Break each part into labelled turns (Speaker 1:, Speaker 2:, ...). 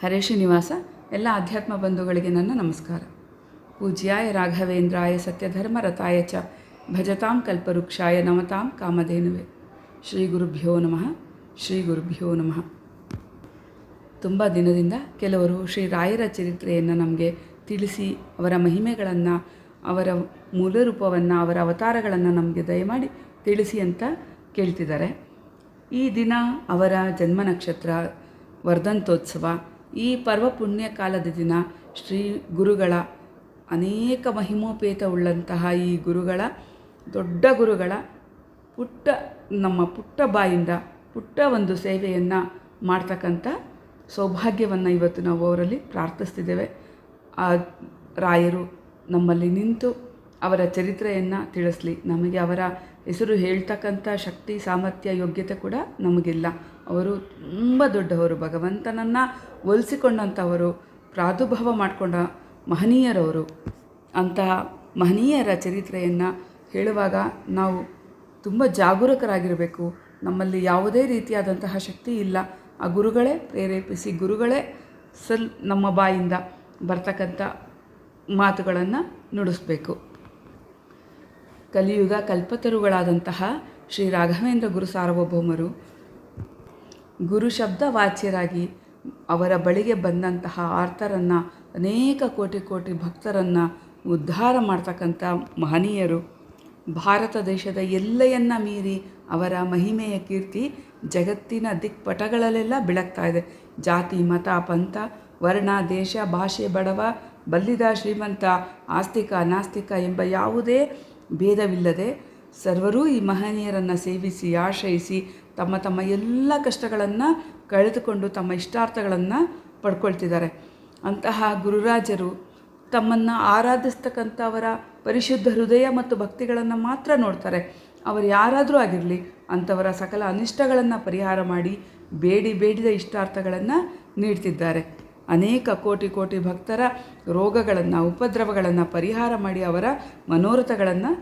Speaker 1: ಹರೇ ಶ್ರೀನಿವಾಸ, ಎಲ್ಲ ಅಧ್ಯಾತ್ಮ ಬಂಧುಗಳಿಗೆ ನನ್ನ ನಮಸ್ಕಾರ. ಪೂಜ್ಯಾಯ ರಾಘವೇಂದ್ರಾಯ ಸತ್ಯಧರ್ಮರತಾಯ ಚ ಭಜತಾಂ ಕಲ್ಪವೃಕ್ಷಾಯ ನಮತಾಂ ಕಾಮಧೇನುವೆ. ಶ್ರೀ ಗುರುಭ್ಯೋ ನಮಃ, ಶ್ರೀ ಗುರುಭ್ಯೋ ನಮಃ. ತುಂಬ ದಿನದಿಂದ ಕೆಲವರು ಶ್ರೀ ರಾಯರ ಚರಿತ್ರೆಯನ್ನು ನಮಗೆ ತಿಳಿಸಿ, ಅವರ ಮಹಿಮೆಗಳನ್ನು, ಅವರ ಮೂಲ ರೂಪವನ್ನು, ಅವರ ಅವತಾರಗಳನ್ನು ನಮಗೆ ದಯಮಾಡಿ ತಿಳಿಸಿ ಅಂತ ಕೇಳ್ತಿದ್ದಾರೆ. ಈ ದಿನ ಅವರ ಜನ್ಮ ನಕ್ಷತ್ರ, ವರ್ಧಂತೋತ್ಸವ ಈ ಪರ್ವ ಪುಣ್ಯ ಕಾಲದ ದಿನ ಶ್ರೀ ಗುರುಗಳ ಅನೇಕ ಮಹಿಮೋಪೇತವುಳ್ಳಂತಹ ಈ ಗುರುಗಳ, ದೊಡ್ಡ ಗುರುಗಳ ಪುಟ್ಟ, ನಮ್ಮ ಪುಟ್ಟ ಬಾಯಿಂದ ಪುಟ್ಟ ಒಂದು ಸೇವೆಯನ್ನು ಮಾಡ್ತಕ್ಕಂಥ ಸೌಭಾಗ್ಯವನ್ನು ಇವತ್ತು ನಾವು ಅವರಲ್ಲಿ ಪ್ರಾರ್ಥಿಸ್ತಿದ್ದೇವೆ. ಆ ರಾಯರು ನಮ್ಮಲ್ಲಿ ನಿಂತು ಅವರ ಚರಿತ್ರೆಯನ್ನು ತಿಳಿಸ್ಲಿ. ನಮಗೆ ಅವರ ಹೆಸರು ಹೇಳ್ತಕ್ಕಂಥ ಶಕ್ತಿ, ಸಾಮರ್ಥ್ಯ, ಯೋಗ್ಯತೆ ಕೂಡ ನಮಗಿಲ್ಲ. ಅವರು ತುಂಬ ದೊಡ್ಡವರು. ಭಗವಂತನನ್ನು ಒಲಿಸಿಕೊಂಡಂಥವರು ಪ್ರಾದುರ್ಭಾವ ಮಾಡಿಕೊಂಡ ಮಹನೀಯರವರು. ಅಂತಹ ಮಹನೀಯರ ಚರಿತ್ರೆಯನ್ನು ಹೇಳುವಾಗ ನಾವು ತುಂಬ ಜಾಗರೂಕರಾಗಿರಬೇಕು. ನಮ್ಮಲ್ಲಿ ಯಾವುದೇ ರೀತಿಯಾದಂತಹ ಶಕ್ತಿ ಇಲ್ಲ. ಆ ಗುರುಗಳೇ ಪ್ರೇರೇಪಿಸಿ, ಗುರುಗಳೇ ಸಲ್ ನಮ್ಮ ಬಾಯಿಂದ ಬರ್ತಕ್ಕಂಥ ಮಾತುಗಳನ್ನು ನುಡಿಸ್ಬೇಕು. ಕಲಿಯುಗ ಕಲ್ಪತರುಗಳಾದಂತಹ ಶ್ರೀ ರಾಘವೇಂದ್ರ ಗುರು ಸಾರ್ವಭೌಮರು ಗುರು ಶಬ್ದ ವಾಚ್ಯರಾಗಿ ಅವರ ಬಳಿಗೆ ಬಂದಂತಹ ಆರ್ತರನ್ನು, ಅನೇಕ ಕೋಟಿ ಕೋಟಿ ಭಕ್ತರನ್ನು ಉದ್ಧಾರ ಮಾಡ್ತಕ್ಕಂಥ ಮಹನೀಯರು. ಭಾರತ ದೇಶದ ಎಲ್ಲೆಯನ್ನು ಮೀರಿ ಅವರ ಮಹಿಮೆಯ ಕೀರ್ತಿ ಜಗತ್ತಿನ ದಿಕ್ಪಟಗಳಲ್ಲೆಲ್ಲ ಬೆಳಗ್ತಾ ಇದೆ. ಜಾತಿ, ಮತ, ಪಂಥ, ವರ್ಣ, ದೇಶ, ಭಾಷೆ, ಬಡವ, ಬಲ್ಲಿದ, ಶ್ರೀಮಂತ, ಆಸ್ತಿಕ, ನಾಸ್ತಿಕ ಎಂಬ ಯಾವುದೇ ಭೇದವಿಲ್ಲದೆ ಸರ್ವರೂ ಈ ಮಹನೀಯರನ್ನು ಸೇವಿಸಿ, ಆಶ್ರಯಿಸಿ, ತಮ್ಮ ತಮ್ಮ ಎಲ್ಲ ಕಷ್ಟಗಳನ್ನು ಕಳೆದುಕೊಂಡು ತಮ್ಮ ಇಷ್ಟಾರ್ಥಗಳನ್ನು ಪಡ್ಕೊಳ್ತಿದ್ದಾರೆ. ಅಂತಹ ಗುರುರಾಜರು ತಮ್ಮನ್ನು ಆರಾಧಿಸ್ತಕ್ಕಂಥವರ ಪರಿಶುದ್ಧ ಹೃದಯ ಮತ್ತು ಭಕ್ತಿಗಳನ್ನು ಮಾತ್ರ ನೋಡ್ತಾರೆ. ಅವರು ಯಾರಾದರೂ ಆಗಿರಲಿ, ಅಂಥವರ ಸಕಲ ಅನಿಷ್ಟಗಳನ್ನು ಪರಿಹಾರ ಮಾಡಿ ಬೇಡಿ ಬೇಡಿದ ಇಷ್ಟಾರ್ಥಗಳನ್ನು ನೀಡ್ತಿದ್ದಾರೆ. ಅನೇಕ ಕೋಟಿ ಕೋಟಿ ಭಕ್ತರ ರೋಗಗಳನ್ನು, ಉಪದ್ರವಗಳನ್ನು ಪರಿಹಾರ ಮಾಡಿ ಅವರ ಮನೋರಥಗಳನ್ನು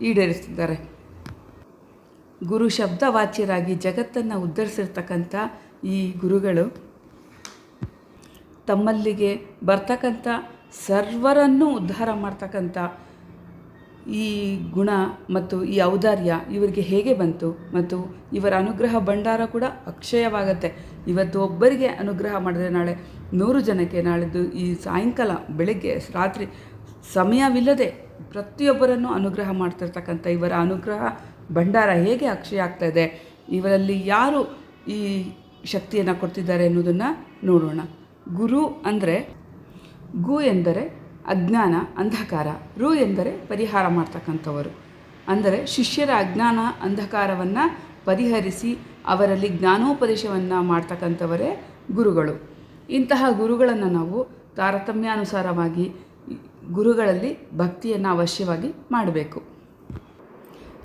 Speaker 1: ಈಡೇರಿಸ್ತಿದ್ದಾರೆ ಗುರು ಶಬ್ದವಾಚ್ಯರಾಗಿ ಜಗತ್ತನ್ನು ಉದ್ಧರಿಸಿರ್ತಕ್ಕಂಥ ಈ ಗುರುಗಳು ತಮ್ಮಲ್ಲಿಗೆ ಬರ್ತಕ್ಕಂಥ ಸರ್ವರನ್ನು ಉದ್ಧಾರ ಮಾಡ್ತಕ್ಕಂಥ ಈ ಗುಣ ಮತ್ತು ಈ ಔದಾರ್ಯ ಇವರಿಗೆ ಹೇಗೆ ಬಂತು ಮತ್ತು ಇವರ ಅನುಗ್ರಹ ಭಂಡಾರ ಕೂಡ ಅಕ್ಷಯವಾಗತ್ತೆ. ಇವತ್ತು ಒಬ್ಬರಿಗೆ ಅನುಗ್ರಹ ಮಾಡಿದ್ರೆ ನಾಳೆ ನೂರು ಜನಕ್ಕೆ ನಾಳೆದು ಈ ಸಾಯಂಕಾಲ ಬೆಳಗ್ಗೆ ರಾತ್ರಿ ಸಮಯವಿಲ್ಲದೆ ಪ್ರತಿಯೊಬ್ಬರನ್ನು ಅನುಗ್ರಹ ಮಾಡ್ತಿರ್ತಕ್ಕಂಥ ಇವರ ಅನುಗ್ರಹ ಭಂಡಾರ ಹೇಗೆ ಅಕ್ಷಯ ಆಗ್ತಾ ಇದೆ, ಇವರಲ್ಲಿ ಯಾರು ಈ ಶಕ್ತಿಯನ್ನು ಕೊಡ್ತಿದ್ದಾರೆ ಅನ್ನೋದನ್ನು ನೋಡೋಣ. ಗುರು ಅಂದರೆ ಗು ಎಂದರೆ ಅಜ್ಞಾನ, ಅಂಧಕಾರ. ರು ಎಂದರೆ ಪರಿಹಾರ ಮಾಡ್ತಕ್ಕಂಥವರು. ಅಂದರೆ ಶಿಷ್ಯರ ಅಜ್ಞಾನ, ಅಂಧಕಾರವನ್ನು ಪರಿಹರಿಸಿ ಅವರಲ್ಲಿ ಜ್ಞಾನೋಪದೇಶವನ್ನು ಮಾಡ್ತಕ್ಕಂಥವರೇ ಗುರುಗಳು. ಇಂತಹ ಗುರುಗಳನ್ನು ನಾವು ತಾರತಮ್ಯಾನುಸಾರವಾಗಿ ಗುರುಗಳಲ್ಲಿ ಭಕ್ತಿಯನ್ನು ಅವಶ್ಯವಾಗಿ ಮಾಡಬೇಕು.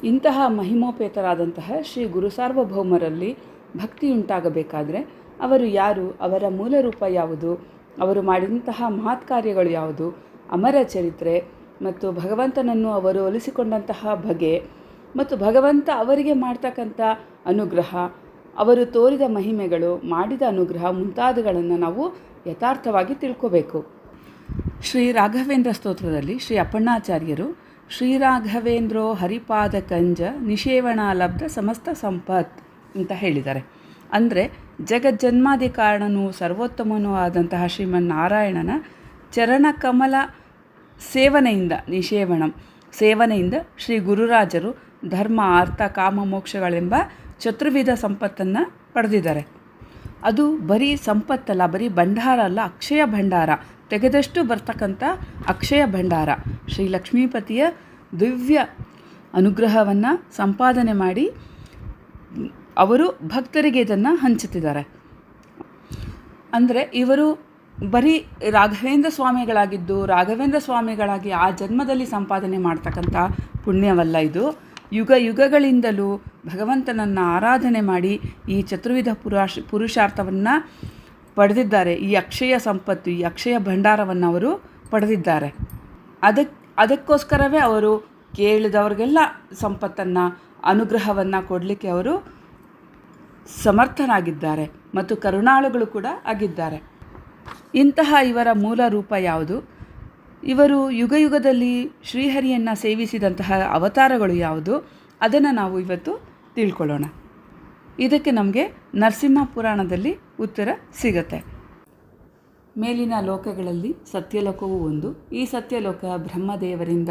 Speaker 1: ಇಂತಹ ಮಹಿಮೋಪೇತರಾದಂತಹ ಶ್ರೀ ಗುರು ಸಾರ್ವಭೌಮರಲ್ಲಿ ಭಕ್ತಿಯುಂಟಾಗಬೇಕಾದರೆ ಅವರು ಯಾರು, ಅವರ ಮೂಲ ರೂಪ ಯಾವುದು, ಅವರು ಮಾಡಿದಂತಹ ಮಹತ್ ಕಾರ್ಯಗಳು ಯಾವುದು, ಅಮರ ಚರಿತ್ರೆ ಮತ್ತು ಭಗವಂತನನ್ನು ಅವರು ಒಲಿಸಿಕೊಂಡಂತಹ ಬಗೆ ಮತ್ತು ಭಗವಂತ ಅವರಿಗೆ ಮಾಡ್ತಕ್ಕಂಥ ಅನುಗ್ರಹ, ಅವರು ತೋರಿದ ಮಹಿಮೆಗಳು, ಮಾಡಿದ ಅನುಗ್ರಹ ಮುಂತಾದಗಳನ್ನು ನಾವು ಯಥಾರ್ಥವಾಗಿ ತಿಳ್ಕೋಬೇಕು. ಶ್ರೀ ರಾಘವೇಂದ್ರ ಸ್ತೋತ್ರದಲ್ಲಿ ಶ್ರೀ ಅಪ್ಪಣ್ಣಾಚಾರ್ಯರು ಶ್ರೀರಾಘವೇಂದ್ರೋ ಹರಿಪಾದ ಕಂಜ ನಿಷೇವಣ ಲಬ್ಧ ಸಮಸ್ತ ಸಂಪತ್ ಅಂತ ಹೇಳಿದ್ದಾರೆ. ಅಂದರೆ ಜಗಜ್ಜನ್ಮಾದಿ ಕಾರಣನೂ ಸರ್ವೋತ್ತಮನೂ ಆದಂತಹ ಶ್ರೀಮನ್ನಾರಾಯಣನ ಚರಣಕಮಲ ಸೇವನೆಯಿಂದ ನಿಷೇವಣಂ, ಸೇವನೆಯಿಂದ ಶ್ರೀ ಗುರುರಾಜರು ಧರ್ಮ ಅರ್ಥ ಕಾಮ, ಮೋಕ್ಷಗಳೆಂಬ ಚತುರ್ವಿಧ ಸಂಪತ್ತನ್ನು ಪಡೆದಿದ್ದಾರೆ. ಅದು ಬರೀ ಸಂಪತ್ತಲ್ಲ, ಬರೀ ಭಂಡಾರ ಅಲ್ಲ, ಅಕ್ಷಯ ಭಂಡಾರ. ತೆಗೆದಷ್ಟು ಬರ್ತಕ್ಕಂಥ ಅಕ್ಷಯ ಭಂಡಾರ. ಶ್ರೀ ಲಕ್ಷ್ಮೀಪತಿಯ ದಿವ್ಯ ಅನುಗ್ರಹವನ್ನು ಸಂಪಾದನೆ ಮಾಡಿ ಅವರು ಭಕ್ತರಿಗೆ ಇದನ್ನು ಹಂಚುತ್ತಿದ್ದಾರೆ. ಅಂದರೆ ಇವರು ಬರೀ ರಾಘವೇಂದ್ರ ಸ್ವಾಮಿಗಳಾಗಿದ್ದು, ರಾಘವೇಂದ್ರ ಸ್ವಾಮಿಗಳಾಗಿ ಆ ಜನ್ಮದಲ್ಲಿ ಸಂಪಾದನೆ ಮಾಡ್ತಕ್ಕಂಥ ಪುಣ್ಯವಲ್ಲ ಇದು. ಯುಗ ಯುಗಗಳಿಂದಲೂ ಭಗವಂತನನ್ನು ಆರಾಧನೆ ಮಾಡಿ ಈ ಚತುರ್ವಿಧ ಪುರಾಶ್ ಪುರುಷಾರ್ಥವನ್ನು ಪಡೆದಿದ್ದಾರೆ. ಈ ಅಕ್ಷಯ ಸಂಪತ್ತು, ಈ ಅಕ್ಷಯ ಭಂಡಾರವನ್ನು ಅವರು ಪಡೆದಿದ್ದಾರೆ. ಅದಕ್ಕೆ ಅದಕ್ಕೋಸ್ಕರವೇ ಅವರು ಕೇಳಿದವ್ರಿಗೆಲ್ಲ ಸಂಪತ್ತನ್ನು, ಅನುಗ್ರಹವನ್ನು ಕೊಡಲಿಕ್ಕೆ ಅವರು ಸಮರ್ಥನಾಗಿದ್ದಾರೆ ಮತ್ತು ಕರುಣಾಳುಗಳು ಕೂಡ ಆಗಿದ್ದಾರೆ. ಇಂತಹ ಇವರ ಮೂಲ ರೂಪ ಯಾವುದು? ಇವರು ಯುಗ ಯುಗದಲ್ಲಿ ಶ್ರೀಹರಿಯನ್ನು ಸೇವಿಸಿದಂತಹ ಅವತಾರಗಳು ಯಾವುದು? ಅದನ್ನು ನಾವು ಇವತ್ತು ತಿಳ್ಕೊಳ್ಳೋಣ. ಇದಕ್ಕೆ ನಮಗೆ ನರಸಿಂಹ ಪುರಾಣದಲ್ಲಿ ಉತ್ತರ ಸಿಗತ್ತೆ. ಮೇಲಿನ ಲೋಕಗಳಲ್ಲಿ ಸತ್ಯಲೋಕವೂ ಒಂದು. ಈ ಸತ್ಯಲೋಕ ಬ್ರಹ್ಮದೇವರಿಂದ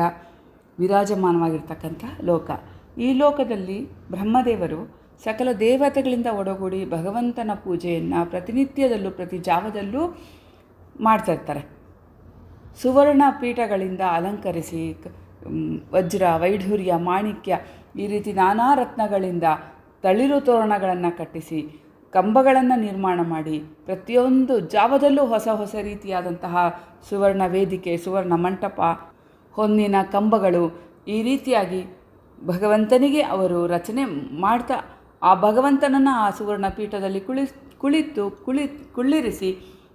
Speaker 1: ವಿರಾಜಮಾನವಾಗಿರ್ತಕ್ಕಂಥ ಲೋಕ. ಈ ಲೋಕದಲ್ಲಿ ಬ್ರಹ್ಮದೇವರು ಸಕಲ ದೇವತೆಗಳಿಂದ ಒಡಗೂಡಿ ಭಗವಂತನ ಪೂಜೆಯನ್ನು ಪ್ರತಿನಿತ್ಯದಲ್ಲೂ, ಪ್ರತಿ ಜಾವದಲ್ಲೂ ಮಾಡ್ತಾ ಇರ್ತಾರೆ. ಸುವರ್ಣ ಪೀಠಗಳಿಂದ ಅಲಂಕರಿಸಿ ವಜ್ರ, ವೈಢೂರ್ಯ, ಮಾಣಿಕ್ಯ ಈ ರೀತಿ ನಾನಾ ರತ್ನಗಳಿಂದ ತಳಿರು ತೋರಣಗಳನ್ನು ಕಟ್ಟಿಸಿ, ಕಂಬಗಳನ್ನು ನಿರ್ಮಾಣ ಮಾಡಿ, ಪ್ರತಿಯೊಂದು ಜಾವದಲ್ಲೂ ಹೊಸ ಹೊಸ ರೀತಿಯಾದಂತಹ ಸುವರ್ಣ ವೇದಿಕೆ, ಸುವರ್ಣ ಮಂಟಪ ಹೊನ್ನಿನ ಕಂಬಗಳು ಈ ರೀತಿಯಾಗಿ ಭಗವಂತನಿಗೆ ಅವರು ರಚನೆ ಮಾಡ್ತಾ, ಆ ಭಗವಂತನನ್ನು ಆ ಸುವರ್ಣ ಪೀಠದಲ್ಲಿ ಕುಳಿ, ಕುಳಿತು, ಕುಳಿ, ಕುಳ್ಳಿರಿಸಿ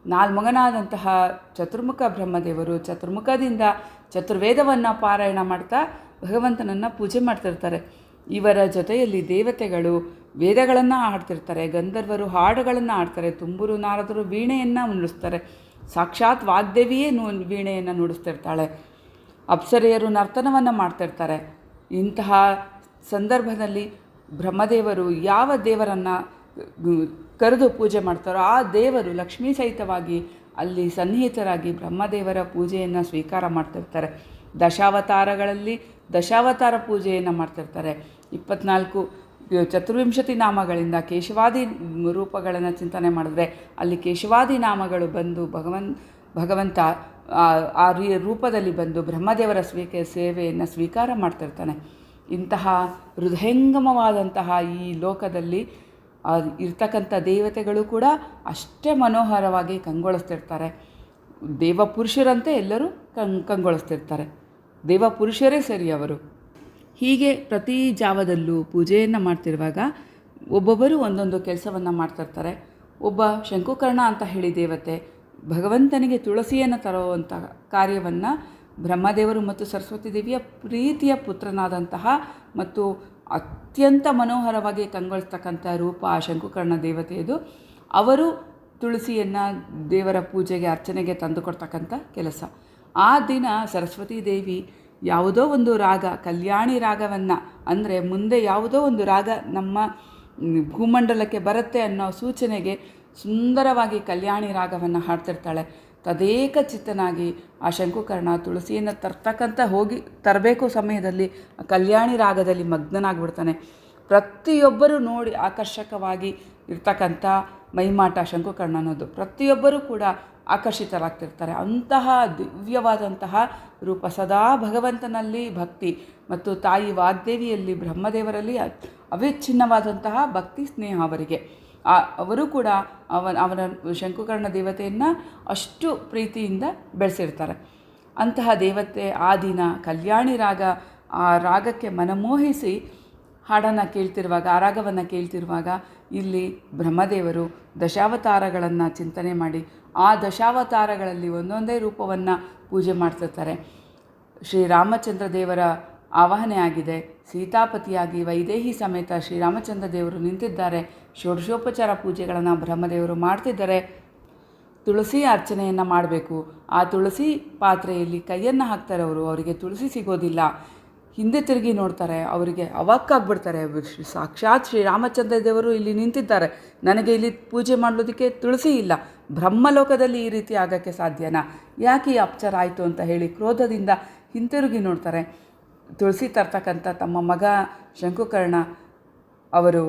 Speaker 1: ನಾಲ್ಮಗನಾದಂತಹ ಚತುರ್ಮುಖ ಬ್ರಹ್ಮದೇವರು ಚತುರ್ಮುಖದಿಂದ ಚತುರ್ವೇದವನ್ನು ಪಾರಾಯಣ ಮಾಡ್ತಾ ಭಗವಂತನನ್ನು ಪೂಜೆ ಮಾಡ್ತಿರ್ತಾರೆ. ಇವರ ಜೊತೆಯಲ್ಲಿ ದೇವತೆಗಳು ವೇದಗಳನ್ನು ಹಾಡ್ತಿರ್ತಾರೆ, ಗಂಧರ್ವರು ಹಾಡುಗಳನ್ನು ಆಡ್ತಾರೆ ತುಂಬುರು ನಾರದರು ವೀಣೆಯನ್ನು ನುಡಿಸ್ತಾರೆ. ಸಾಕ್ಷಾತ್ ವಾಗ್ದೇವಿಯೇ ನು ವೀಣೆಯನ್ನು ನುಡಿಸ್ತಿರ್ತಾಳೆ. ಅಪ್ಸರೆಯರು ನರ್ತನವನ್ನು ಮಾಡ್ತಿರ್ತಾರೆ. ಇಂತಹ ಸಂದರ್ಭದಲ್ಲಿ ಬ್ರಹ್ಮದೇವರು ಯಾವ ದೇವರನ್ನು ಕರೆದು ಪೂಜೆ ಮಾಡ್ತಾರೋ ಆ ದೇವರು ಲಕ್ಷ್ಮೀ ಸಹಿತವಾಗಿ ಅಲ್ಲಿ ಸನ್ನಿಹಿತರಾಗಿ ಬ್ರಹ್ಮದೇವರ ಪೂಜೆಯನ್ನು ಸ್ವೀಕಾರ ಮಾಡ್ತಿರ್ತಾರೆ. ದಶಾವತಾರಗಳಲ್ಲಿ ದಶಾವತಾರ ಪೂಜೆಯನ್ನು ಮಾಡ್ತಿರ್ತಾರೆ. ಇಪ್ಪತ್ನಾಲ್ಕು ಚತುರ್ವಿಂಶತಿ ನಾಮಗಳಿಂದ ಕೇಶವಾದಿ ರೂಪಗಳನ್ನು ಚಿಂತನೆ ಮಾಡಿದ್ರೆ ಅಲ್ಲಿ ಕೇಶವಾದಿ ನಾಮಗಳು ಬಂದು ಭಗವನ್, ಭಗವಂತ, ಆ- ರೂಪದಲ್ಲಿ ಬಂದು ಬ್ರಹ್ಮದೇವರ ಸ್ವೀಕ, ಸೇವೆಯನ್ನು ಸ್ವೀಕಾರ ಮಾಡ್ತಿರ್ತಾನೆ. ಇಂತಹ ಹೃದಯಂಗಮವಾದಂತಹ ಈ ಲೋಕದಲ್ಲಿ ಇರ್ತಕ್ಕಂಥ ದೇವತೆಗಳು ಕೂಡ ಅಷ್ಟೇ ಮನೋಹರವಾಗಿ ಕಂಗೊಳಿಸ್ತಿರ್ತಾರೆ. ದೇವಪುರುಷರಂತೆ ಎಲ್ಲರೂ ಕಂ ಕಂಗೊಳಿಸ್ತಿರ್ತಾರೆ. ದೇವಪುರುಷರೇ ಸರಿ ಅವರು. ಹೀಗೆ ಪ್ರತಿ ಜಾವದಲ್ಲೂ ಪೂಜೆಯನ್ನು ಮಾಡ್ತಿರುವಾಗ ಒಬ್ಬೊಬ್ಬರು ಒಂದೊಂದು ಕೆಲಸವನ್ನು ಮಾಡ್ತಿರ್ತಾರೆ. ಒಬ್ಬ ಶಂಕುಕರ್ಣ ಅಂತ ಹೇಳಿ ದೇವತೆ ಭಗವಂತನಿಗೆ ತುಳಸಿಯನ್ನು ತರುವಂಥ ಕಾರ್ಯವನ್ನು ಬ್ರಹ್ಮದೇವರು ಮತ್ತು ಸರಸ್ವತಿ ದೇವಿಯ ಪ್ರೀತಿಯ ಪುತ್ರನಾದಂತಹ ಮತ್ತು ಅತ್ಯಂತ ಮನೋಹರವಾಗಿ ಕಂಗೊಳಿಸ್ತಕ್ಕಂಥ ರೂಪ ಆ ಶಂಕುಕರ್ಣ ದೇವತೆಯದು. ಅವರು ತುಳಸಿಯನ್ನು ದೇವರ ಪೂಜೆಗೆ, ಅರ್ಚನೆಗೆ ತಂದುಕೊಡ್ತಕ್ಕಂಥ ಕೆಲಸ. ಆ ದಿನ ಸರಸ್ವತಿ ದೇವಿ ಯಾವುದೋ ಒಂದು ರಾಗ, ಕಲ್ಯಾಣಿ ರಾಗವನ್ನು, ಅಂದರೆ ಮುಂದೆ ಯಾವುದೋ ಒಂದು ರಾಗ ನಮ್ಮ ಭೂಮಂಡಲಕ್ಕೆ ಬರುತ್ತೆ ಅನ್ನೋ ಸೂಚನೆಗೆ ಸುಂದರವಾಗಿ ಕಲ್ಯಾಣಿ ರಾಗವನ್ನು ಹಾಡ್ತಿರ್ತಾಳೆ. ತದೇಕ ಚಿತ್ತನಾಗಿ ಆ ಶಂಕುಕರ್ಣ ತುಳಸಿಯನ್ನು ತರ್ತಕ್ಕಂಥ ಹೋಗಿ ತರಬೇಕು ಸಮಯದಲ್ಲಿ ಕಲ್ಯಾಣಿ ರಾಗದಲ್ಲಿ ಮಗ್ನನಾಗ್ಬಿಡ್ತಾನೆ. ಪ್ರತಿಯೊಬ್ಬರೂ ನೋಡಿ ಆಕರ್ಷಕವಾಗಿ ಇರ್ತಕ್ಕಂಥ ಮೈಮಾಟ ಶಂಕುಕರ್ಣ ಅನ್ನೋದು ಪ್ರತಿಯೊಬ್ಬರೂ ಕೂಡ ಆಕರ್ಷಿತರಾಗ್ತಿರ್ತಾರೆ. ಅಂತಹ ದಿವ್ಯವಾದಂತಹ ರೂಪ ಸದಾ ಭಗವಂತನಲ್ಲಿ ಭಕ್ತಿ ಮತ್ತು ತಾಯಿ ವಾಗ್ದೇವಿಯಲ್ಲಿ ಬ್ರಹ್ಮದೇವರಲ್ಲಿ ಅವಿಚ್ಛಿನ್ನವಾದಂತಹ ಭಕ್ತಿ ಸ್ನೇಹ ಅವರಿಗೆ. ಅವರು ಕೂಡ ಅವನ ಅವನ ಶಂಕುಕರ್ಣ ದೇವತೆಯನ್ನು ಅಷ್ಟು ಪ್ರೀತಿಯಿಂದ ಬೆಳೆಸಿರ್ತಾರೆ. ಅಂತಹ ದೇವತೆ ಆ ದಿನ ಕಲ್ಯಾಣಿ ರಾಗ, ಆ ರಾಗಕ್ಕೆ ಮನಮೋಹಿಸಿ ಹಾಡನ್ನು ಕೇಳ್ತಿರುವಾಗ, ಆ ರಾಗವನ್ನು ಕೇಳ್ತಿರುವಾಗ ಇಲ್ಲಿ ಬ್ರಹ್ಮದೇವರು ದಶಾವತಾರಗಳನ್ನು ಚಿಂತನೆ ಮಾಡಿ ಆ ದಶಾವತಾರಗಳಲ್ಲಿ ಒಂದೊಂದೇ ರೂಪವನ್ನು ಪೂಜೆ ಮಾಡ್ತಿರ್ತಾರೆ. ಶ್ರೀರಾಮಚಂದ್ರ ದೇವರ ಆವಾಹನೆ ಆಗಿದೆ. ಸೀತಾಪತಿಯಾಗಿ ವೈದೇಹಿ ಸಮೇತ ಶ್ರೀರಾಮಚಂದ್ರ ದೇವರು ನಿಂತಿದ್ದಾರೆ. ಷೋಡಶೋಪಚಾರ ಪೂಜೆಗಳನ್ನು ಬ್ರಹ್ಮದೇವರು ಮಾಡ್ತಿದ್ದಾರೆ. ತುಳಸಿ ಅರ್ಚನೆಯನ್ನು ಮಾಡಬೇಕು. ಆ ತುಳಸಿ ಪಾತ್ರೆಯಲ್ಲಿ ಕೈಯನ್ನು ಹಾಕ್ತಾರೆ ಅವರು ಅವರಿಗೆ ತುಳಸಿ ಸಿಗೋದಿಲ್ಲ. ಹಿಂದೆ ತಿರುಗಿ ನೋಡ್ತಾರೆ, ಅವರಿಗೆ ಅವಾಕ್ಕಾಗ್ಬಿಡ್ತಾರೆ ಸಾಕ್ಷಾತ್ ಶ್ರೀರಾಮಚಂದ್ರ ದೇವರು ಇಲ್ಲಿ ನಿಂತಿದ್ದಾರೆ. ನನಗೆ ಇಲ್ಲಿ ಪೂಜೆ ಮಾಡೋದಕ್ಕೆ ತುಳಸಿ ಇಲ್ಲ. ಬ್ರಹ್ಮಲೋಕದಲ್ಲಿ ಈ ರೀತಿ ಆಗೋಕ್ಕೆ ಸಾಧ್ಯನಾ? ಯಾಕೆ ಈ ಅಪಚಾರ ಆಯಿತು ಅಂತ ಹೇಳಿ ಕ್ರೋಧದಿಂದ ಹಿಂತಿರುಗಿ ನೋಡ್ತಾರೆ. ತುಳಸಿ ತರ್ತಕ್ಕಂಥ ತಮ್ಮ ಮಗ ಶಂಕುಕರ್ಣ ಅವರು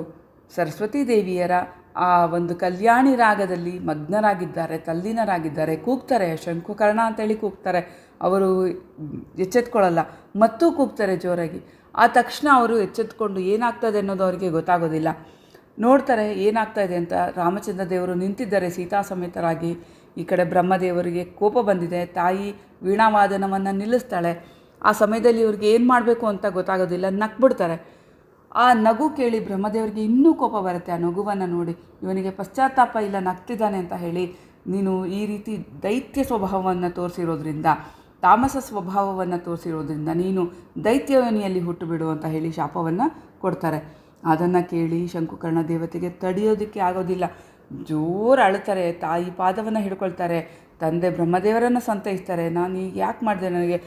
Speaker 1: ಸರಸ್ವತಿ ದೇವಿಯರ ಆ ಒಂದು ಕಲ್ಯಾಣಿ ರಾಗದಲ್ಲಿ ಮಗ್ನರಾಗಿದ್ದಾರೆ, ತಲ್ಲೀನರಾಗಿದ್ದಾರೆ, ಕೂಗ್ತಾರೆ. ಶಂಕುಕರ್ಣ ಅಂತೇಳಿ ಕೂಗ್ತಾರೆ. ಅವರು ಎಚ್ಚೆತ್ಕೊಳ್ಳಲ್ಲ, ಮತ್ತೂ ಕೂಗ್ತಾರೆ ಜೋರಾಗಿ. ಆ ತಕ್ಷಣ ಅವರು ಎಚ್ಚೆತ್ಕೊಂಡು ಏನಾಗ್ತದೆ ಅನ್ನೋದು ಅವರಿಗೆ ಗೊತ್ತಾಗೋದಿಲ್ಲ. ನೋಡ್ತಾರೆ, ಏನಾಗ್ತಾ ಇದೆ ಅಂತ ರಾಮಚಂದ್ರ ದೇವರು ನಿಂತಿದ್ದಾರೆ ಸೀತಾ ಸಮೇತರಾಗಿ. ಈ ಕಡೆ ಬ್ರಹ್ಮದೇವರಿಗೆ ಕೋಪ ಬಂದಿದೆ, ತಾಯಿ ವೀಣಾವಾದನವನ್ನು ನಿಲ್ಲಿಸ್ತಾಳೆ. ಆ ಸಮಯದಲ್ಲಿ ಇವ್ರಿಗೆ ಏನು ಮಾಡಬೇಕು ಅಂತ ಗೊತ್ತಾಗೋದಿಲ್ಲ ನಕ್ಬಿಡ್ತಾರೆ ಆ ನಗು ಕೇಳಿ ಬ್ರಹ್ಮದೇವರಿಗೆ ಇನ್ನೂ ಕೋಪ ಬರುತ್ತೆ, ಆ ನಗುವನ್ನು ನೋಡಿ. ಇವನಿಗೆ ಪಶ್ಚಾತ್ತಾಪ ಇಲ್ಲ, ನಗ್ತಿದ್ದಾನೆ ಅಂತ ಹೇಳಿ, ನೀನು ಈ ರೀತಿ ದೈತ್ಯ ಸ್ವಭಾವವನ್ನು ತೋರಿಸಿರೋದ್ರಿಂದ ತಾಮಸ ಸ್ವಭಾವವನ್ನು ತೋರಿಸಿರೋದ್ರಿಂದ ನೀನು ದೈತ್ಯವನಿಯಲ್ಲಿ ಹುಟ್ಟುಬಿಡು ಅಂತ ಹೇಳಿ ಶಾಪವನ್ನು ಕೊಡ್ತಾರೆ. ಅದನ್ನು ಕೇಳಿ ಶಂಕುಕರ್ಣ ದೇವತೆಗೆ ತಡೆಯೋದಕ್ಕೆ ಆಗೋದಿಲ್ಲ. ಜೋರು ಅಳುತ್ತಾರೆ, ತಾಯಿ ಪಾದವನ್ನು ಹಿಡ್ಕೊಳ್ತಾರೆ, ತಂದೆ ಬ್ರಹ್ಮದೇವರನ್ನು ಸಂತೈಸ್ತಾರೆ. ನಾನು ಈಗ ಯಾಕೆ ಮಾಡಿದೆ ನನಗೆ?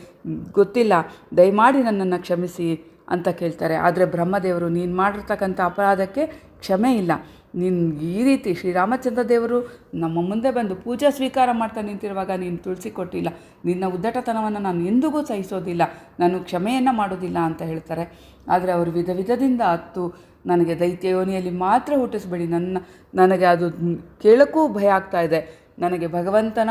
Speaker 1: ಗೊತ್ತಿಲ್ಲ. ದಯಮಾಡಿ ನನ್ನನ್ನು ಕ್ಷಮಿಸಿ ಅಂತ ಕೇಳ್ತಾರೆ. ಆದರೆ ಬ್ರಹ್ಮದೇವರು ನೀನು ಮಾಡಿರ್ತಕ್ಕಂಥ ಅಪರಾಧಕ್ಕೆ ಕ್ಷಮೆ ಇಲ್ಲ. ನೀನು ಈ ರೀತಿ ಶ್ರೀರಾಮಚಂದ್ರ ದೇವರು ನಮ್ಮ ಮುಂದೆ ಬಂದು ಪೂಜಾ ಸ್ವೀಕಾರ ಮಾಡ್ತಾ ನಿಂತಿರುವಾಗ ನೀನು ತುಳಸಿ ಕೊಟ್ಟಿಲ್ಲ. ನಿನ್ನ ಉದ್ದಟತನವನ್ನು ನಾನು ಎಂದಿಗೂ ಸಹಿಸೋದಿಲ್ಲ. ನಾನು ಕ್ಷಮೆಯನ್ನು ಮಾಡೋದಿಲ್ಲ ಅಂತ ಹೇಳ್ತಾರೆ. ಆದರೆ ಅವರು ವಿಧ ವಿಧದಿಂದ ಹತ್ತು ನನಗೆ ದೈತ್ಯ ಯೋನಿಯಲ್ಲಿ ಮಾತ್ರ ಹುಟ್ಟಿಸ್ಬೇಡಿ. ನನ್ನ, ನನಗೆ ಅದು ಕೇಳೋಕ್ಕೂ ಭಯ ಆಗ್ತಾ ಇದೆ. ನನಗೆ ಭಗವಂತನ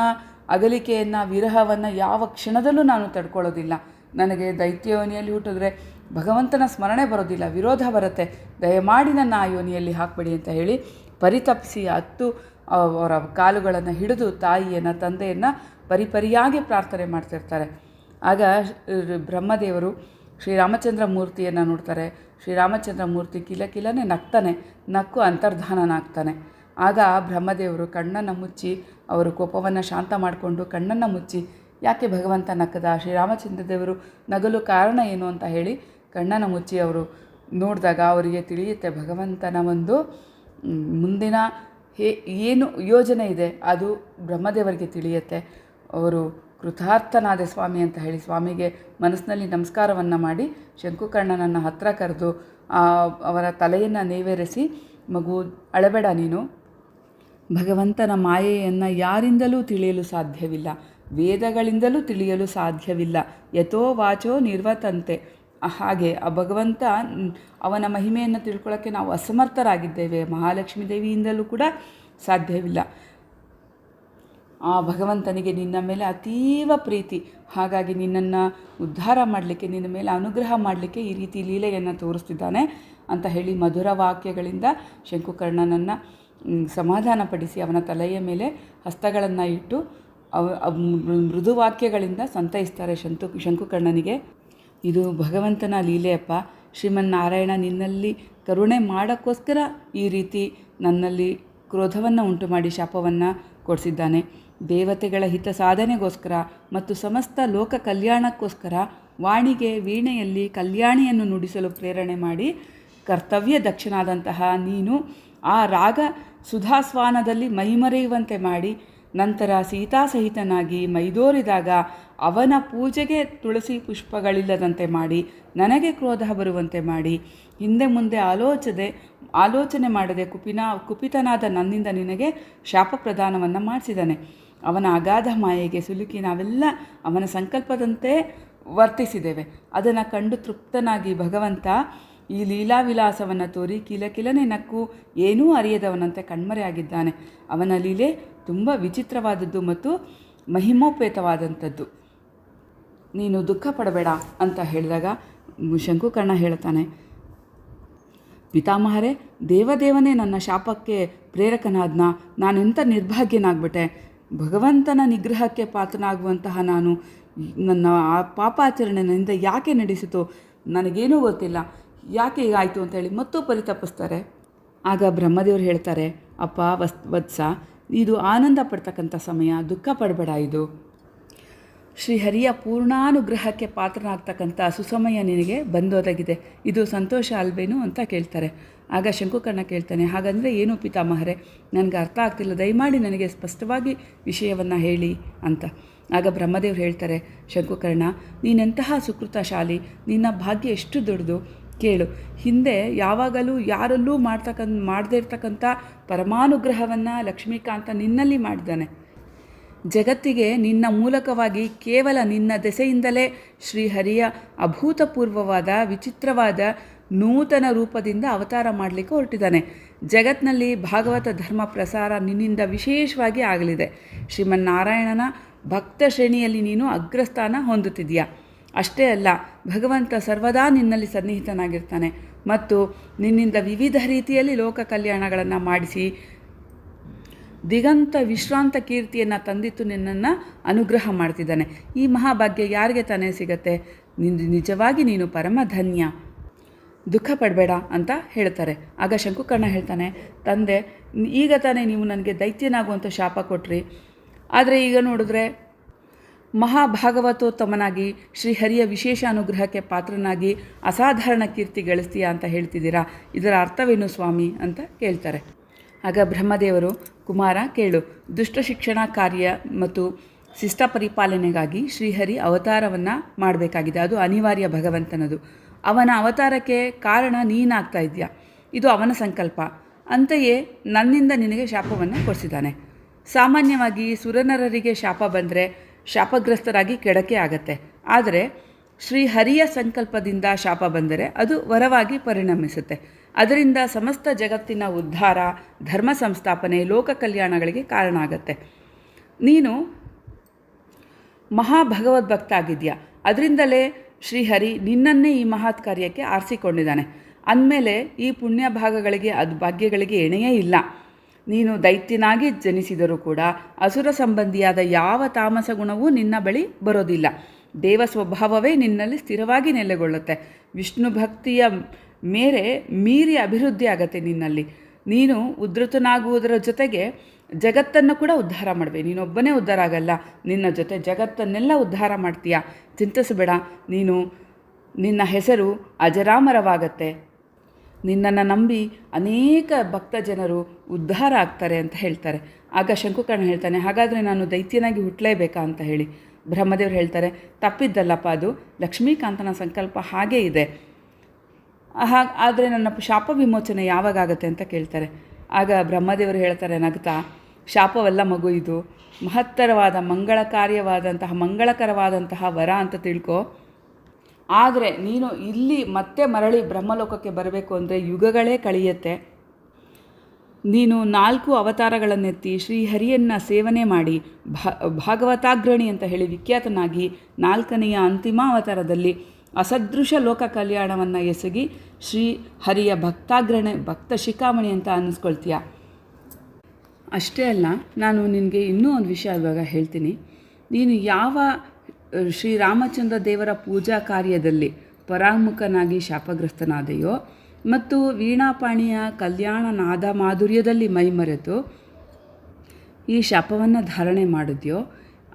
Speaker 1: ಅಗಲಿಕೆಯನ್ನು, ವಿರಹವನ್ನು ಯಾವ ಕ್ಷಣದಲ್ಲೂ ನಾನು ತಡ್ಕೊಳ್ಳೋದಿಲ್ಲ. ನನಗೆ ದೈತ್ಯ ಯೋನಿಯಲ್ಲಿ ಹುಟ್ಟಿದ್ರೆ ಭಗವಂತನ ಸ್ಮರಣೆ ಬರೋದಿಲ್ಲ, ವಿರೋಧ ಬರುತ್ತೆ. ದಯಮಾಡಿ ನನ್ನ ಆ ಯೋನಿಯಲ್ಲಿ ಹಾಕಬೇಡಿ ಅಂತ ಹೇಳಿ ಪರಿತಪಿಸಿ ಹತ್ತು ಅವರ ಕಾಲುಗಳನ್ನು ಹಿಡಿದು ತಾಯಿಯನ್ನು, ತಂದೆಯನ್ನು ಪರಿಪರಿಯಾಗಿ ಪ್ರಾರ್ಥನೆ ಮಾಡ್ತಿರ್ತಾರೆ. ಆಗ ಬ್ರಹ್ಮದೇವರು ಶ್ರೀರಾಮಚಂದ್ರ ಮೂರ್ತಿಯನ್ನು ನೋಡ್ತಾರೆ. ಶ್ರೀರಾಮಚಂದ್ರ ಮೂರ್ತಿ ಕಿಲ ಕಿಲನೇ ನಗ್ತಾನೆ, ನಕ್ಕು ಅಂತರ್ಧಾನನಾಗ್ತಾನೆ. ಆಗ ಬ್ರಹ್ಮದೇವರು ಕಣ್ಣನ್ನು ಮುಚ್ಚಿ ಅವರು ಕೋಪವನ್ನು ಶಾಂತ ಮಾಡಿಕೊಂಡು ಕಣ್ಣನ್ನು ಮುಚ್ಚಿ, ಯಾಕೆ ಭಗವಂತ ನಕ್ಕದ ಶ್ರೀರಾಮಚಂದ್ರ ದೇವರು ನಗಲು ಕಾರಣ ಏನು ಅಂತ ಹೇಳಿ ಕಣ್ಣನ್ನು ಮುಚ್ಚಿ ಅವರು ನೋಡಿದಾಗ ಅವರಿಗೆ ತಿಳಿಯುತ್ತೆ ಭಗವಂತನ ಒಂದು ಮುಂದಿನ ಹೇ, ಏನು ಯೋಜನೆ ಇದೆ ಅದು ಬ್ರಹ್ಮದೇವರಿಗೆ ತಿಳಿಯುತ್ತೆ. ಅವರು ಕೃತಾರ್ಥನಾದ ಸ್ವಾಮಿ ಅಂತ ಹೇಳಿ ಸ್ವಾಮಿಗೆ ಮನಸ್ಸಿನಲ್ಲಿ ನಮಸ್ಕಾರವನ್ನು ಮಾಡಿ ಶಂಕುಕರ್ಣನನ್ನು ಹತ್ರ ಕರೆದು ಅವರ ತಲೆಯನ್ನು ನೇವೇರಿಸಿ, ಮಗು, ಅಳಬೇಡ ನೀನು. ಭಗವಂತನ ಮಾಯೆಯನ್ನು ಯಾರಿಂದಲೂ ತಿಳಿಯಲು ಸಾಧ್ಯವಿಲ್ಲ. ವೇದಗಳಿಂದಲೂ ತಿಳಿಯಲು ಸಾಧ್ಯವಿಲ್ಲ. ಯಥೋ ವಾಚೋ ನಿರ್ವತಂತೆ. ಹಾಗೆ ಆ ಭಗವಂತ ಅವನ ಮಹಿಮೆಯನ್ನು ತಿಳ್ಕೊಳ್ಳೋಕ್ಕೆ ನಾವು ಅಸಮರ್ಥರಾಗಿದ್ದೇವೆ. ಮಹಾಲಕ್ಷ್ಮಿ ದೇವಿಯಿಂದಲೂ ಕೂಡ ಸಾಧ್ಯವಿಲ್ಲ. ಆ ಭಗವಂತನಿಗೆ ನಿನ್ನ ಮೇಲೆ ಅತೀವ ಪ್ರೀತಿ. ಹಾಗಾಗಿ ನಿನ್ನನ್ನು ಉದ್ಧಾರ ಮಾಡಲಿಕ್ಕೆ, ನಿನ್ನ ಮೇಲೆ ಅನುಗ್ರಹ ಮಾಡಲಿಕ್ಕೆ ಈ ರೀತಿ ಲೀಲೆಯನ್ನು ತೋರಿಸ್ತಿದ್ದಾನೆ ಅಂತ ಹೇಳಿ ಮಧುರ ವಾಕ್ಯಗಳಿಂದ ಶಂಕುಕರ್ಣನನ್ನು ಸಮಾಧಾನಪಡಿಸಿ ಅವನ ತಲೆಯ ಮೇಲೆ ಹಸ್ತಗಳನ್ನು ಇಟ್ಟು ಅವ, ಮೃದು ವಾಕ್ಯಗಳಿಂದ ಸಂತೈಸ್ತಾರೆ ಶಂತು, ಶಂಕುಕರ್ಣನಿಗೆ. ಇದು ಭಗವಂತನ ಲೀಲೆಯಪ್ಪ ಶ್ರೀಮನ್ನಾರಾಯಣ, ನಿನ್ನಲ್ಲಿ ಕರುಣೆ ಮಾಡೋಕ್ಕೋಸ್ಕರ ಈ ರೀತಿ ನನ್ನಲ್ಲಿ ಕ್ರೋಧವನ್ನು ಉಂಟು ಮಾಡಿ ಶಾಪವನ್ನು ಕೊಡಿಸಿದ್ದಾನೆ. ದೇವತೆಗಳ ಹಿತ ಸಾಧನೆಗೋಸ್ಕರ ಮತ್ತು ಸಮಸ್ತ ಲೋಕ ಕಲ್ಯಾಣಕ್ಕೋಸ್ಕರ ವಾಣಿಗೆ, ವೀಣೆಯಲ್ಲಿ ಕಲ್ಯಾಣಿಯನ್ನು ನುಡಿಸಲು ಪ್ರೇರಣೆ ಮಾಡಿ ಕರ್ತವ್ಯ ದಕ್ಷನಾದಂತಹ ನೀನು ಆ ರಾಗ ಸುಧಾಸ್ವಾನದಲ್ಲಿ ಮೈಮರೆಯುವಂತೆ ಮಾಡಿ ನಂತರ ಸೀತಾಸಹಿತನಾಗಿ ಮೈದೋರಿದಾಗ ಅವನ ಪೂಜೆಗೆ ತುಳಸಿ ಪುಷ್ಪಗಳಿಲ್ಲದಂತೆ ಮಾಡಿ, ನನಗೆ ಕ್ರೋಧ ಬರುವಂತೆ ಮಾಡಿ, ಹಿಂದೆ ಮುಂದೆ ಆಲೋಚದೆ, ಆಲೋಚನೆ ಮಾಡದೆ ಕುಪಿನ, ಕುಪಿತನಾದ ನನ್ನಿಂದ ನಿನಗೆ ಶಾಪ ಪ್ರದಾನವನ್ನು ಮಾಡಿಸಿದ್ದಾನೆ. ಅವನ ಅಗಾಧ ಮಾಯೆಗೆ ಸಿಲುಕಿ ನಾವೆಲ್ಲ ಅವನ ಸಂಕಲ್ಪದಂತೆ ವರ್ತಿಸಿದ್ದೇವೆ. ಅದನ್ನು ಕಂಡು ತೃಪ್ತನಾಗಿ ಭಗವಂತ ಈ ಲೀಲಾವಿಲಾಸವನ್ನು ತೋರಿ ಕಿಲಕಿಲನೆ ನಕ್ಕು ಏನೂ ಅರಿಯದವನಂತೆ ಕಣ್ಮರೆಯಾಗಿದ್ದಾನೆ ಅವನ ಲೀಲೆ ತುಂಬ ವಿಚಿತ್ರವಾದದ್ದು ಮತ್ತು ಮಹಿಮೋಪೇತವಾದಂಥದ್ದು. ನೀನು ದುಃಖ ಪಡಬೇಡ ಅಂತ ಹೇಳಿದಾಗ ಶಂಕುಕರ್ಣ ಹೇಳ್ತಾನೆ ಪಿತಾಮಹರೇ, ದೇವದೇವನೇ ನನ್ನ ಶಾಪಕ್ಕೆ ಪ್ರೇರಕನಾದ್ನ ನಾನೆಂಥ ನಿರ್ಭಾಗ್ಯನಾಗ್ಬಿಟ್ಟೆ. ಭಗವಂತನ ನಿಗ್ರಹಕ್ಕೆ ಪಾತ್ರನಾಗುವಂತಹ ನಾನು ನನ್ನ ಆ ಪಾಪಾಚರಣೆಯಿಂದ ಯಾಕೆ ನಡೆಸಿತು? ನನಗೇನೂ ಗೊತ್ತಿಲ್ಲ. ಯಾಕೆ ಹೀಗಾಯಿತು ಅಂತೇಳಿ ಮತ್ತೂ ಪರಿತಪಿಸ್ತಾರೆ ಆಗ ಬ್ರಹ್ಮದೇವರು ಹೇಳ್ತಾರೆ, ಅಪ್ಪ, ವತ್ಸ, ಇದು ಆನಂದ ಪಡ್ತಕ್ಕಂಥ ಸಮಯ, ದುಃಖ ಪಡಬೇಡ ಇದು. ಶ್ರೀಹರಿಯ ಪೂರ್ಣಾನುಗ್ರಹಕ್ಕೆ ಪಾತ್ರನಾಗ್ತಕ್ಕಂಥ ಸುಸಮಯ ನಿನಗೆ ಬಂದೊದಗಿದೆ. ಇದು ಸಂತೋಷ ಅಲ್ವೇನು ಅಂತ ಕೇಳ್ತಾರೆ. ಆಗ ಶಂಕುಕರ್ಣ ಕೇಳ್ತಾನೆ, ಹಾಗಂದರೆ ಏನು ಪಿತಾಮಹರೇ, ನನಗೆ ಅರ್ಥ ಆಗ್ತಿಲ್ಲ, ದಯಮಾಡಿ ನನಗೆ ಸ್ಪಷ್ಟವಾಗಿ ವಿಷಯವನ್ನು ಹೇಳಿ ಅಂತ. ಆಗ ಬ್ರಹ್ಮದೇವ್ರು ಹೇಳ್ತಾರೆ, ಶಂಕುಕರ್ಣ, ನೀನೆಂತಹ ಸುಕೃತಶಾಲಿ, ನಿನ್ನ ಭಾಗ್ಯ ಎಷ್ಟು ದೊಡ್ಡದು, ಕೇಳು. ಹಿಂದೆ ಯಾವಾಗಲೂ ಯಾರಲ್ಲೂ ಮಾಡ್ತಕ್ಕಂಥ ಮಾಡದೇ ಇರ್ತಕ್ಕಂಥ ಪರಮಾನುಗ್ರಹವನ್ನು ಲಕ್ಷ್ಮೀಕಾಂತ ನಿನ್ನಲ್ಲಿ ಮಾಡಿದ್ದಾನೆ. ಜಗತ್ತಿಗೆ ನಿನ್ನ ಮೂಲಕವಾಗಿ ಕೇವಲ ನಿನ್ನ ದೆಸೆಯಿಂದಲೇ ಶ್ರೀಹರಿಯ ಅಭೂತಪೂರ್ವವಾದ ವಿಚಿತ್ರವಾದ ನೂತನ ರೂಪದಿಂದ ಅವತಾರ ಮಾಡಲಿಕ್ಕೆ ಹೊರಟಿದ್ದಾನೆ. ಜಗತ್ನಲ್ಲಿ ಭಾಗವತ ಧರ್ಮ ಪ್ರಸಾರ ನಿನ್ನಿಂದ ವಿಶೇಷವಾಗಿ ಆಗಲಿದೆ. ಶ್ರೀಮನ್ನಾರಾಯಣನ ಭಕ್ತ ಶ್ರೇಣಿಯಲ್ಲಿ ನೀನು ಅಗ್ರಸ್ಥಾನ ಹೊಂದುತ್ತಿದೆಯಾ ಅಷ್ಟೇ ಅಲ್ಲ, ಭಗವಂತ ಸರ್ವದಾ ನಿನ್ನಲ್ಲಿ ಸನ್ನಿಹಿತನಾಗಿರ್ತಾನೆ ಮತ್ತು ನಿನ್ನಿಂದ ವಿವಿಧ ರೀತಿಯಲ್ಲಿ ಲೋಕ ಕಲ್ಯಾಣಗಳನ್ನು ಮಾಡಿಸಿ ದಿಗಂತ ವಿಶ್ರಾಂತ ಕೀರ್ತಿಯನ್ನು ತಂದಿತ್ತು ನಿನ್ನನ್ನು ಅನುಗ್ರಹ ಮಾಡ್ತಿದ್ದಾನೆ. ಈ ಮಹಾಭಾಗ್ಯ ಯಾರಿಗೆ ತಾನೇ ಸಿಗತ್ತೆ? ನಿಂದು ನಿಜವಾಗಿ ನೀನು ಪರಮಧನ್ಯ ದುಃಖ ಪಡಬೇಡ ಅಂತ ಹೇಳ್ತಾರೆ. ಆಗ ಶಂಕುಕರ್ಣ ಹೇಳ್ತಾನೆ, ತಂದೆ, ಈಗ ತಾನೇ ನೀವು ನನಗೆ ದೈತ್ಯನಾಗುವಂಥ ಶಾಪ ಕೊಟ್ರಿ. ಆದರೆ ಈಗ ನೋಡಿದ್ರೆ ಮಹಾಭಾಗವತೋತ್ತಮನಾಗಿ, ಶ್ರೀಹರಿಯ ವಿಶೇಷ ಅನುಗ್ರಹಕ್ಕೆ ಪಾತ್ರನಾಗಿ ಅಸಾಧಾರಣ ಕೀರ್ತಿ ಗಳಿಸ್ತೀಯಾ ಅಂತ ಹೇಳ್ತಿದ್ದೀರಾ? ಇದರ ಅರ್ಥವೇನು ಸ್ವಾಮಿ? ಅಂತ ಕೇಳ್ತಾರೆ. ಆಗ ಬ್ರಹ್ಮದೇವರು, ಕುಮಾರ, ಕೇಳು. ದುಷ್ಟ ಶಿಕ್ಷಣ ಕಾರ್ಯ ಮತ್ತು ಶಿಷ್ಟ ಪರಿಪಾಲನೆಗಾಗಿ ಶ್ರೀಹರಿ ಅವತಾರವನ್ನು ಮಾಡಬೇಕಾಗಿದೆ. ಅದು ಅನಿವಾರ್ಯ ಭಗವಂತನದು. ಅವನ ಅವತಾರಕ್ಕೆ ಕಾರಣ ನೀನಾಗ್ತಾ ಇದೆಯಾ? ಇದು ಅವನ ಸಂಕಲ್ಪ. ಅಂತೆಯೇ ನನ್ನಿಂದ ನಿನಗೆ ಶಾಪವನ್ನು ಕೊಡಿಸಿದ್ದಾನೆ. ಸಾಮಾನ್ಯವಾಗಿ ಸುರನರರಿಗೆ ಶಾಪ ಬಂದರೆ ಶಾಪಗ್ರಸ್ತರಾಗಿ ಕೆಡಕೆ ಆಗತ್ತೆ. ಆದರೆ ಶ್ರೀಹರಿಯ ಸಂಕಲ್ಪದಿಂದ ಶಾಪ ಬಂದರೆ ಅದು ವರವಾಗಿ ಪರಿಣಮಿಸುತ್ತೆ. ಅದರಿಂದ ಸಮಸ್ತ ಜಗತ್ತಿನ ಉದ್ಧಾರ, ಧರ್ಮ ಸಂಸ್ಥಾಪನೆ, ಲೋಕ ಕಲ್ಯಾಣಗಳಿಗೆ ಕಾರಣ ಆಗತ್ತೆ ನೀನು ಮಹಾಭಗವದ್ಭಕ್ತ ಆಗಿದೆಯಾ ಅದರಿಂದಲೇ ಶ್ರೀಹರಿ ನಿನ್ನನ್ನೇ ಈ ಮಹತ್ ಕಾರ್ಯಕ್ಕೆ ಆರಿಸಿಕೊಂಡಿದ್ದಾನೆ. ಅಂದಮೇಲೆ ಈ ಪುಣ್ಯ ಭಾಗಗಳಿಗೆ ಅದು ಭಾಗ್ಯಗಳಿಗೆ ಎಣೆಯೇ ಇಲ್ಲ. ನೀನು ದೈತ್ಯನಾಗಿ ಜನಿಸಿದರೂ ಕೂಡ ಅಸುರ ಸಂಬಂಧಿಯಾದ ಯಾವ ತಾಮಸ ಗುಣವೂ ನಿನ್ನ ಬಳಿ ಬರೋದಿಲ್ಲ. ದೇವ ಸ್ವಭಾವವೇ ನಿನ್ನಲ್ಲಿ ಸ್ಥಿರವಾಗಿ ನೆಲೆಗೊಳ್ಳುತ್ತೆ. ವಿಷ್ಣು ಭಕ್ತಿಯ ಮೇರೆ ಮೀರಿ ಅಭಿವೃದ್ಧಿ ಆಗತ್ತೆ ನಿನ್ನಲ್ಲಿ. ನೀನು ಉದ್ಧತನಾಗುವುದರ ಜೊತೆಗೆ ಜಗತ್ತನ್ನು ಕೂಡ ಉದ್ಧಾರ ಮಾಡುವೆ. ನೀನೊಬ್ಬನೇ ಉದ್ಧಾರ ಆಗಲ್ಲ. ನಿನ್ನ ಜೊತೆ ಜಗತ್ತನ್ನೆಲ್ಲ ಉದ್ಧಾರ ಮಾಡ್ತೀಯ? ಚಿಂತಿಸಬೇಡ. ನೀನು ನಿನ್ನ ಹೆಸರು ಅಜರಾಮರವಾಗತ್ತೆ. ನಿನ್ನನ್ನು ನಂಬಿ ಅನೇಕ ಭಕ್ತ ಜನರು ಉದ್ಧಾರ ಆಗ್ತಾರೆ ಅಂತ ಹೇಳ್ತಾರೆ. ಆಗ ಶಂಕುಕರ್ಣ ಹೇಳ್ತಾನೆ, ಹಾಗಾದರೆ ನಾನು ದೈತ್ಯನಾಗಿ ಹುಟ್ಟಲೇಬೇಕಾ ಅಂತ ಹೇಳಿ. ಬ್ರಹ್ಮದೇವರು ಹೇಳ್ತಾರೆ, ತಪ್ಪಿದ್ದಲ್ಲಪ್ಪ ಅದು. ಲಕ್ಷ್ಮೀಕಾಂತನ ಸಂಕಲ್ಪ ಹಾಗೇ ಇದೆ. ಹಾಗೆ, ಆದರೆ ನನ್ನ ಶಾಪ ವಿಮೋಚನೆ ಯಾವಾಗತ್ತೆ ಅಂತ ಕೇಳ್ತಾರೆ. ಆಗ ಬ್ರಹ್ಮದೇವರು ಹೇಳ್ತಾರೆ ನಗ್ತಾ ಶಾಪವಲ್ಲ ಮಗು ಇದು. ಮಹತ್ತರವಾದ ಮಂಗಳ ಕಾರ್ಯವಾದಂತಹ ಮಂಗಳಕರವಾದಂತಹ ವರ ಅಂತ ತಿಳ್ಕೊ. ಆದರೆ ನೀನು ಇಲ್ಲಿ ಮತ್ತೆ ಮರಳಿ ಬ್ರಹ್ಮಲೋಕಕ್ಕೆ ಬರಬೇಕು ಅಂದರೆ ಯುಗಗಳೇ ಕಳೆಯುತ್ತೆ. ನೀನು ನಾಲ್ಕು ಅವತಾರಗಳನ್ನೆತ್ತಿ ಶ್ರೀಹರಿಯನ್ನು ಸೇವನೆ ಮಾಡಿ ಭಾಗವತಾಗ್ರಣಿ ಅಂತ ಹೇಳಿ ವಿಖ್ಯಾತನಾಗಿ ನಾಲ್ಕನೆಯ ಅಂತಿಮ ಅವತಾರದಲ್ಲಿ ಅಸದೃಶ ಲೋಕ ಕಲ್ಯಾಣವನ್ನು ಎಸಗಿ ಶ್ರೀ ಹರಿಯ ಭಕ್ತಾಗ್ರಣೆ ಭಕ್ತ ಶಿಖಾಮಣಿ ಅಂತ ಅನ್ನಿಸ್ಕೊಳ್ತೀಯ? ಅಷ್ಟೇ ಅಲ್ಲ, ನಾನು ನಿನಗೆ ಇನ್ನೂ ಒಂದು ವಿಷಯ ಇವಾಗ ಹೇಳ್ತೀನಿ. ನೀನು ಯಾವ ಶ್ರೀರಾಮಚಂದ್ರ ದೇವರ ಪೂಜಾ ಕಾರ್ಯದಲ್ಲಿ ಪರಾಮುಖನಾಗಿ ಶಾಪಗ್ರಸ್ತನಾದೆಯೋ ಮತ್ತು ವೀಣಾಪಾಣಿಯ ಕಲ್ಯಾಣ ನಾದ ಮಾಧುರ್ಯದಲ್ಲಿ ಮೈಮರೆತು ಈ ಶಾಪವನ್ನು ಧಾರಣೆ ಮಾಡಿದ್ಯೋ,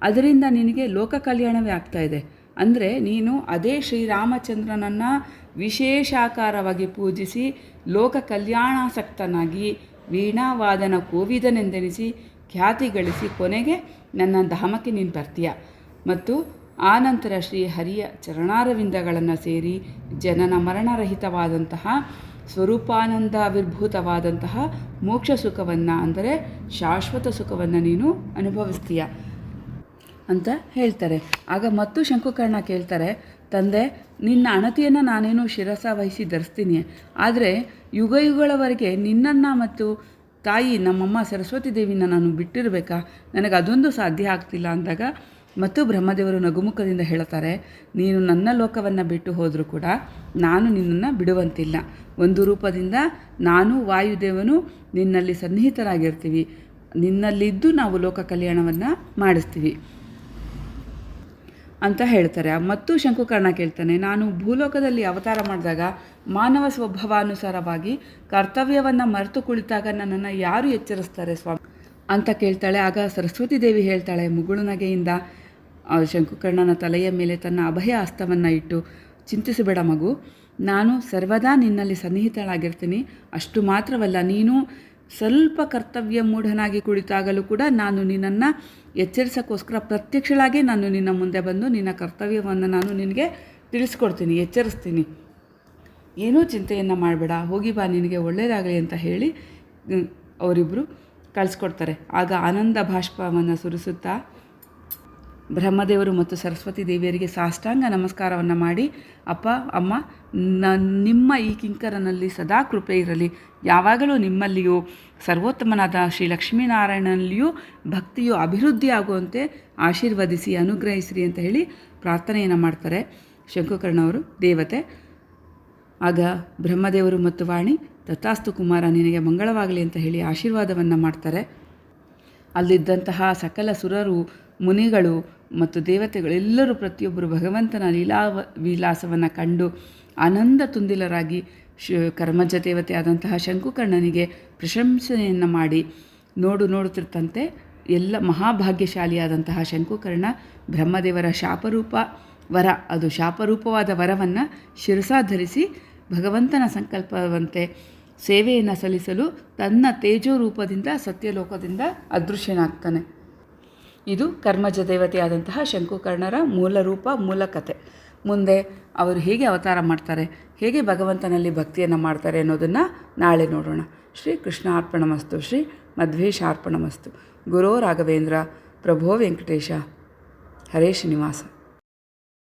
Speaker 1: ಅದರಿಂದ ನಿನಗೆ ಲೋಕ ಕಲ್ಯಾಣವೇ ಆಗ್ತಾ ಇದೆ. ಅಂದರೆ ನೀನು ಅದೇ ಶ್ರೀರಾಮಚಂದ್ರನನ್ನು ವಿಶೇಷಾಕಾರವಾಗಿ ಪೂಜಿಸಿ ಲೋಕ ಕಲ್ಯಾಣಾಸಕ್ತನಾಗಿ ವೀಣಾವಾದನ ಕೋವಿದನೆಂದೆನಿಸಿ ಖ್ಯಾತಿ ಗಳಿಸಿ ಕೊನೆಗೆ ನನ್ನ ಧಾಮಕ್ಕೆ ನೀನು ಬರ್ತೀಯ. ಮತ್ತು ಆನಂತರ ಶ್ರೀ ಹರಿಯ ಚರಣಾರವಿಂದಗಳನ್ನು ಸೇರಿ ಜನನ ಮರಣರಹಿತವಾದಂತಹ ಸ್ವರೂಪಾನಂದ ಆವಿರ್ಭೂತವಾದಂತಹ ಮೋಕ್ಷ ಸುಖವನ್ನು ಅಂದರೆ ಶಾಶ್ವತ ಸುಖವನ್ನು ನೀನು ಅನುಭವಿಸ್ತೀಯ ಅಂತ ಹೇಳ್ತಾರೆ. ಆಗ ಮತ್ತು ಶಂಕುಕರ್ಣ ಕೇಳ್ತಾರೆ ತಂದೆ, ನಿನ್ನ ಅಣತಿಯನ್ನು ನಾನೇನು ಶಿರಸ ವಹಿಸಿ ಧರಿಸ್ತೀನಿ. ಆದರೆ ಯುಗ ಯುಗಗಳವರೆಗೆ ನಿನ್ನನ್ನು ಮತ್ತು ತಾಯಿ ನಮ್ಮಮ್ಮ ಸರಸ್ವತಿ ದೇವಿನ ನಾನು ಬಿಟ್ಟಿರಬೇಕಾ? ನನಗೆ ಅದೊಂದು ಸಾಧ್ಯ ಆಗ್ತಿಲ್ಲ ಅಂದಾಗ ಮತ್ತು ಬ್ರಹ್ಮದೇವರು ನಗುಮುಖದಿಂದ ಹೇಳ್ತಾರೆ, ನೀನು ನನ್ನ ಲೋಕವನ್ನು ಬಿಟ್ಟು ಹೋದರೂ ಕೂಡ ನಾನು ನಿನ್ನನ್ನು ಬಿಡುವಂತಿಲ್ಲ. ಒಂದು ರೂಪದಿಂದ ನಾನು ವಾಯುದೇವನು ನಿನ್ನಲ್ಲಿ ಸನ್ನಿಹಿತರಾಗಿರ್ತೀವಿ. ನಿನ್ನಲ್ಲಿದ್ದು ನಾವು ಲೋಕ ಕಲ್ಯಾಣವನ್ನು ಮಾಡಿಸ್ತೀವಿ. ಅಂತ ಹೇಳ್ತಾರೆ. ಮತ್ತು ಶಂಕುಕರ್ಣ ಕೇಳ್ತಾನೆ, ನಾನು ಭೂಲೋಕದಲ್ಲಿ ಅವತಾರ ಮಾಡಿದಾಗ ಮಾನವ ಸ್ವಭಾವಾನುಸಾರವಾಗಿ ಕರ್ತವ್ಯವನ್ನು ಮರೆತು ಕುಳಿತಾಗ ನನ್ನನ್ನು ಯಾರು ಎಚ್ಚರಿಸ್ತಾರೆ ಸ್ವಾಮಿ? ಅಂತ ಕೇಳ್ತಾಳೆ. ಆಗ ಸರಸ್ವತಿ ದೇವಿ ಹೇಳ್ತಾಳೆ ಮುಗುಳು ನಗೆಯಿಂದ ಶಂಕುಕರ್ಣನ ತಲೆಯ ಮೇಲೆ ತನ್ನ ಅಭಯ ಹಸ್ತವನ್ನು ಇಟ್ಟು, ಚಿಂತಿಸಬೇಡ ಮಗು, ನಾನು ಸರ್ವದಾ ನಿನ್ನಲ್ಲಿ ಸನ್ನಿಹಿತಳಾಗಿರ್ತೀನಿ. ಅಷ್ಟು ಮಾತ್ರವಲ್ಲ, ನೀನು ಸ್ವಲ್ಪ ಕರ್ತವ್ಯ ಮೂಢನಾಗಿ ಕುಳಿತಾಗಲೂ ಕೂಡ ನಾನು ನಿನ್ನನ್ನು ಎಚ್ಚರಿಸೋಕ್ಕೋಸ್ಕರ ಪ್ರತ್ಯಕ್ಷಳಾಗಿ ನಾನು ನಿನ್ನ ಮುಂದೆ ಬಂದು ನಿನ್ನ ಕರ್ತವ್ಯವನ್ನು ನಾನು ನಿನಗೆ ತಿಳಿಸ್ಕೊಡ್ತೀನಿ, ಎಚ್ಚರಿಸ್ತೀನಿ. ಏನೂ ಚಿಂತೆಯನ್ನು ಮಾಡಬೇಡ, ಹೋಗಿ ಬಾ, ನಿನಗೆ ಒಳ್ಳೆಯದಾಗಲಿ ಅಂತ ಹೇಳಿ ಅವರಿಬ್ಬರು ಕಳಿಸ್ಕೊಡ್ತಾರೆ. ಆಗ ಆನಂದ ಭಾಷ್ಪವನ್ನು ಸುರಿಸುತ್ತಾ ಬ್ರಹ್ಮದೇವರು ಮತ್ತು ಸರಸ್ವತಿ ದೇವಿಯರಿಗೆ ಸಾಷ್ಟಾಂಗ ನಮಸ್ಕಾರವನ್ನು ಮಾಡಿ, ಅಪ್ಪ, ಅಮ್ಮ, ನ, ನಿಮ್ಮ ಈ ಕಿಂಕರನಲ್ಲಿ ಸದಾ ಕೃಪೆ ಇರಲಿ. ಯಾವಾಗಲೂ ನಿಮ್ಮಲ್ಲಿಯೂ, ಸರ್ವೋತ್ತಮನಾದ ಶ್ರೀ ಲಕ್ಷ್ಮೀನಾರಾಯಣನಲ್ಲಿಯೂ ಭಕ್ತಿಯು ಅಭಿವೃದ್ಧಿ ಆಗುವಂತೆ ಆಶೀರ್ವದಿಸಿ, ಅನುಗ್ರಹಿಸಿರಿ ಅಂತ ಹೇಳಿ ಪ್ರಾರ್ಥನೆಯನ್ನು ಮಾಡ್ತಾರೆ ಶಂಕುಕರ್ಣವರು ದೇವತೆ. ಆಗ ಬ್ರಹ್ಮದೇವರು ಮತ್ತು ವಾಣಿ, ದತ್ತಾಸ್ತು ಕುಮಾರ, ನಿನಗೆ ಮಂಗಳವಾಗಲಿ ಅಂತ ಹೇಳಿ ಆಶೀರ್ವಾದವನ್ನು ಮಾಡ್ತಾರೆ. ಅಲ್ಲಿದ್ದಂತಹ ಸಕಲ ಸುರರು ಮುನಿಗಳು ಮತ್ತು ದೇವತೆಗಳು ಎಲ್ಲರೂ ಪ್ರತಿಯೊಬ್ಬರು ಭಗವಂತನ ಲೀಲಾ ವಿಲಾಸವನ್ನು ಕಂಡು ಆನಂದ ತುಂದಿಲರಾಗಿ ಶ ಕರ್ಮಜ ದೇವತೆ ಆದಂತಹ ಶಂಕುಕರ್ಣನಿಗೆ ಪ್ರಶಂಸನೆಯನ್ನು ಮಾಡಿ ನೋಡು ನೋಡುತ್ತಿರ್ತಂತೆ ಎಲ್ಲ ಮಹಾಭಾಗ್ಯಶಾಲಿಯಾದಂತಹ ಶಂಕುಕರ್ಣ ಬ್ರಹ್ಮದೇವರ ಶಾಪರೂಪ ವರ, ಅದು ಶಾಪರೂಪವಾದ ವರವನ್ನು ಶಿರಸಾಧರಿಸಿ ಭಗವಂತನ ಸಂಕಲ್ಪವಂತೆ ಸೇವೆಯನ್ನು ಸಲ್ಲಿಸಲು ತನ್ನ ತೇಜೋ ರೂಪದಿಂದ ಸತ್ಯಲೋಕದಿಂದ ಅದೃಶ್ಯನಾಗ್ತಾನೆ. ಇದು ಕರ್ಮಜ ದೇವತೆಯಾದಂತಹ ಶಂಕುಕರ್ಣರ ಮೂಲ ರೂಪ, ಮೂಲ ಕಥೆ. ಮುಂದೆ ಅವರು ಹೇಗೆ ಅವತಾರ ಮಾಡ್ತಾರೆ, ಹೇಗೆ ಭಗವಂತನಲ್ಲಿ ಭಕ್ತಿಯನ್ನು ಮಾಡ್ತಾರೆ ಅನ್ನೋದನ್ನು ನಾಳೆ ನೋಡೋಣ. ಶ್ರೀ ಕೃಷ್ಣ ಅರ್ಪಣಮಸ್ತು. ಶ್ರೀ ಮಧ್ವೇಶ ಅರ್ಪಣಮಸ್ತು. ಗುರೋ ರಾಘವೇಂದ್ರ. ಪ್ರಭೋ ವೆಂಕಟೇಶ. ಹರೇ ಶ್ರೀನಿವಾಸ.